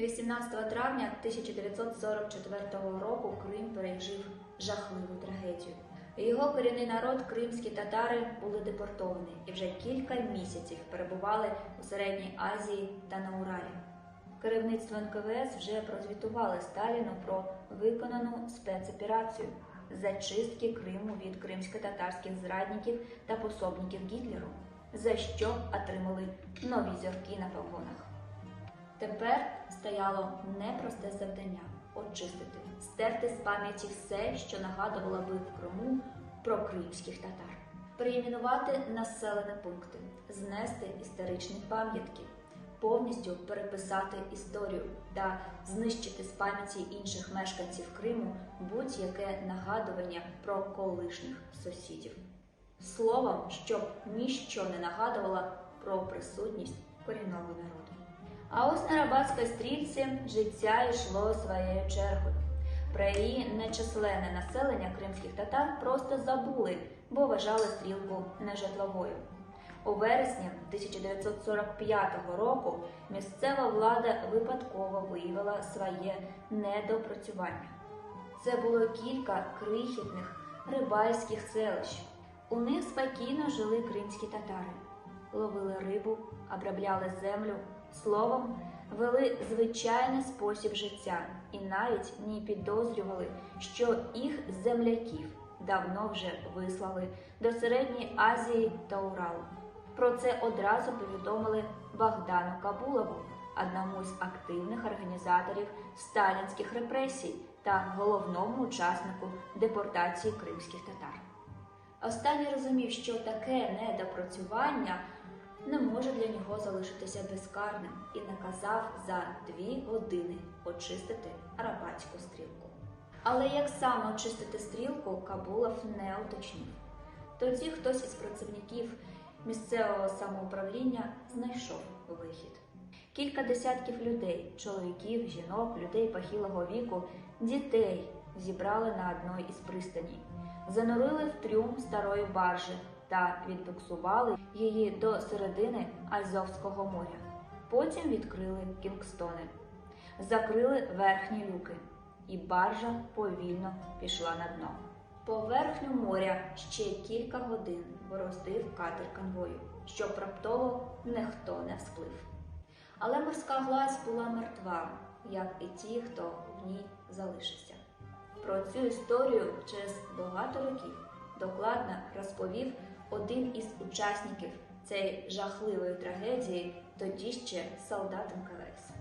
18 травня 1944 року Крим пережив жахливу трагедію. Його корінний народ, кримські татари, були депортовані і вже кілька місяців перебували у Середній Азії та на Уралі. Керівництво НКВС вже прозвітували Сталіну про виконану спецоперацію зачистки Криму від кримсько-татарських зрадників та пособників Гітлеру, за що отримали нові зірки на погонах. Тепер стояло непросте завдання очистити, стерти з пам'яті все, що нагадувало би в Криму про кримських татар, перейменувати населені пункти, знести історичні пам'ятки, повністю переписати історію та знищити з пам'яті інших мешканців Криму будь-яке нагадування про колишніх сусідів. Словом, щоб ніщо не нагадувало про присутність корінного народу. А ось на Рабатській стрільці життя йшло своєю чергою. Про її нечисленне населення кримських татар просто забули, бо вважали стрілку нежитловою. У вересні 1945 року місцева влада випадково виявила своє недопрацювання. Це було кілька крихітних рибальських селищ. У них спокійно жили кримські татари, ловили рибу, обробляли землю, словом, вели звичайний спосіб життя і навіть не підозрювали, що їх земляків давно вже вислали до Середньої Азії та Уралу. Про це одразу повідомили Богдану Кабулову, одному з активних організаторів сталінських репресій та головному учаснику депортації кримських татар. Останній розумів, що таке недопрацювання не нього залишитися безкарним і наказав за дві години очистити арабатську стрілку. Але як саме очистити стрілку, Кабулов не уточнив. Тоді хтось із працівників місцевого самоуправління знайшов вихід. Кілька десятків людей, чоловіків, жінок, людей похилого віку, дітей зібрали на одній із пристаній, занурили в трюм старої баржі та відбуксували її до середини Азовського моря. Потім відкрили Кінгстони, закрили верхні люки, і баржа повільно пішла на дно. Поверхню моря ще кілька годин бороздив катер конвою, щоб раптово ніхто не всплив. Але морська гладь була мертва, як і ті, хто в ній залишився. Про цю історію через багато років докладно розповів один із учасників цієї жахливої трагедії, тоді ще солдат МКВС.